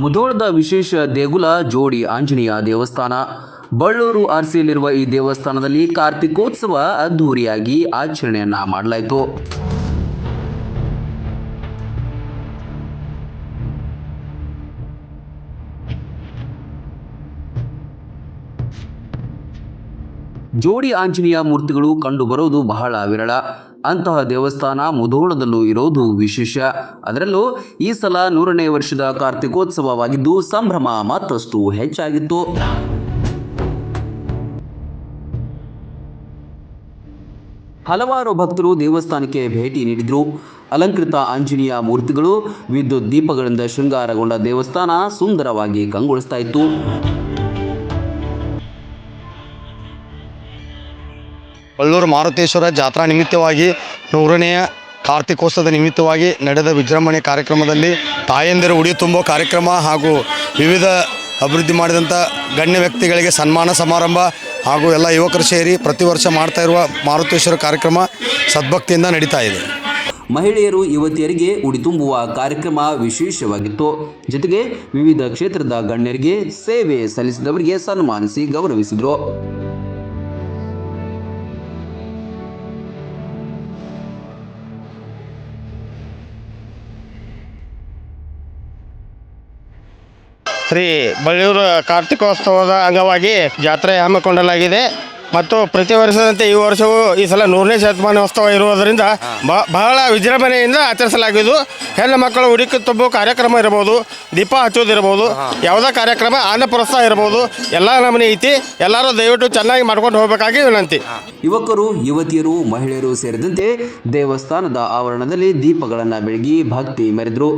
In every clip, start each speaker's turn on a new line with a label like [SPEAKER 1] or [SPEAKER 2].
[SPEAKER 1] ಮುಧೋಳದ ವಿಶೇಷ ದೇಗುಲ ಜೋಡಿ ಆಂಜನೇಯ ದೇವಸ್ಥಾನ. ಬಳ್ಳೂರು ಆರ್ಸಿಯಲ್ಲಿರುವ ಈ ದೇವಸ್ಥಾನದಲ್ಲಿ ಕಾರ್ತಿಕೋತ್ಸವ ಅದ್ಧೂರಿಯಾಗಿ ಆಚರಣೆಯನ್ನ ಮಾಡಲಾಯಿತು. ಜೋಡಿ ಆಂಜನೇಯ ಮೂರ್ತಿಗಳು ಕಂಡುಬರೋದು ಬಹಳ ವಿರಳ. ಅಂತಹ ದೇವಸ್ಥಾನ ಮುಧೋಳದಲ್ಲೂ ಇರೋದು ವಿಶೇಷ. ಅದರಲ್ಲೂ ಈ ಸಲ ನೂರನೇ ವರ್ಷದ ಕಾರ್ತಿಕೋತ್ಸವವಾಗಿದ್ದು ಸಂಭ್ರಮ ಮತ್ತಷ್ಟು ಹೆಚ್ಚಾಗಿತ್ತು. ಹಲವಾರು ಭಕ್ತರು ದೇವಸ್ಥಾನಕ್ಕೆ ಭೇಟಿ ನೀಡಿದರು. ಅಲಂಕೃತ ಆಂಜನೇಯ ಮೂರ್ತಿಗಳು, ವಿದ್ಯುತ್ ದೀಪಗಳಿಂದ ಶೃಂಗಾರಗೊಂಡ ದೇವಸ್ಥಾನ ಸುಂದರವಾಗಿ ಕಂಗೊಳಿಸ್ತಾ ಇತ್ತು.
[SPEAKER 2] ಬಳ್ಳೂರು ಮಾರುತೇಶ್ವರ ಜಾತ್ರಾ ನಿಮಿತ್ತವಾಗಿ ನೂರನೆಯ ಕಾರ್ತಿಕೋತ್ಸವದ ನಿಮಿತ್ತವಾಗಿ ನಡೆದ ವಿಜೃಂಭಣೆ ಕಾರ್ಯಕ್ರಮದಲ್ಲಿ ತಾಯಂದಿರು ಉಡಿ ತುಂಬೋ ಕಾರ್ಯಕ್ರಮ ಹಾಗೂ ವಿವಿಧ ಅಭಿವೃದ್ಧಿ ಮಾಡಿದಂಥ ಗಣ್ಯ ವ್ಯಕ್ತಿಗಳಿಗೆ ಸನ್ಮಾನ ಸಮಾರಂಭ ಹಾಗೂ ಎಲ್ಲ ಯುವಕರು ಸೇರಿ ಪ್ರತಿ ವರ್ಷ ಮಾಡ್ತಾ ಇರುವ ಮಾರುತೇಶ್ವರ ಕಾರ್ಯಕ್ರಮ ಸದ್ಭಕ್ತಿಯಿಂದ ನಡೀತಾ ಇದೆ.
[SPEAKER 1] ಮಹಿಳೆಯರು ಯುವತಿಯರಿಗೆ ಉಡಿ ತುಂಬುವ ಕಾರ್ಯಕ್ರಮ ವಿಶೇಷವಾಗಿತ್ತು. ಜೊತೆಗೆ ವಿವಿಧ ಕ್ಷೇತ್ರದ ಗಣ್ಯರಿಗೆ ಸೇವೆ ಸಲ್ಲಿಸಿದವರಿಗೆ ಸನ್ಮಾನಿಸಿ ಗೌರವಿಸಿದರು.
[SPEAKER 3] ಶ್ರೀ ಬಳ್ಳೂರು ಕಾರ್ತಿಕೋತ್ಸವದ ಅಂಗವಾಗಿ ಜಾತ್ರೆ ಹಮ್ಮಿಕೊಳ್ಳಲಾಗಿದೆ. ಮತ್ತು ಪ್ರತಿ ವರ್ಷದಂತೆ ಈ ವರ್ಷವೂ ಈ ಸಲ ನೂರನೇ ಶತಮಾನೋತ್ಸವ ಇರುವುದರಿಂದ ಬಹಳ ವಿಜೃಂಭಣೆಯಿಂದ ಆಚರಿಸಲಾಗಿದ್ದು ಹೆಣ್ಣು ಮಕ್ಕಳು ಹುಡುಕಿ ತುಂಬೋ ಕಾರ್ಯಕ್ರಮ ಇರಬಹುದು ದೀಪ ಹಚ್ಚೋದಿರ್ಬೋದು ಯಾವುದೇ ಕಾರ್ಯಕ್ರಮ ಅನ್ನ ಪ್ರೋತ್ಸಾಹ ಇರ್ಬೋದು ಎಲ್ಲ ನಮೂನೆ ಐತಿ ಎಲ್ಲರೂ ದಯವಿಟ್ಟು ಚೆನ್ನಾಗಿ ಮಾಡ್ಕೊಂಡು ಹೋಗಬೇಕಾಗಿ ವಿನಂತಿ.
[SPEAKER 1] ಯುವಕರು ಯುವತಿಯರು ಮಹಿಳೆಯರು ಸೇರಿದಂತೆ ದೇವಸ್ಥಾನದ ಆವರಣದಲ್ಲಿ ದೀಪಗಳನ್ನು ಬೆಳಗಿ ಭಕ್ತಿ ಮೆರೆದರು.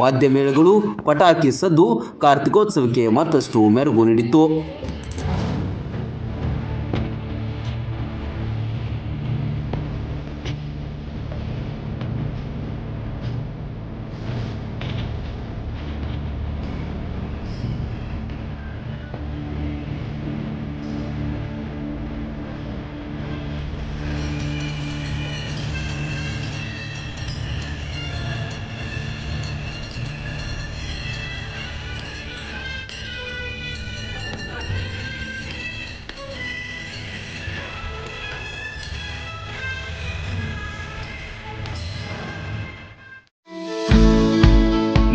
[SPEAKER 1] ವಾದ್ಯ ಮೇಳಗಳು ಪಟಾಕಿ ಸದ್ದು ಕಾರ್ತಿಕೋತ್ಸವಕ್ಕೆ ಮತ್ತಷ್ಟು ಮೆರುಗು ನೀಡಿತ್ತು.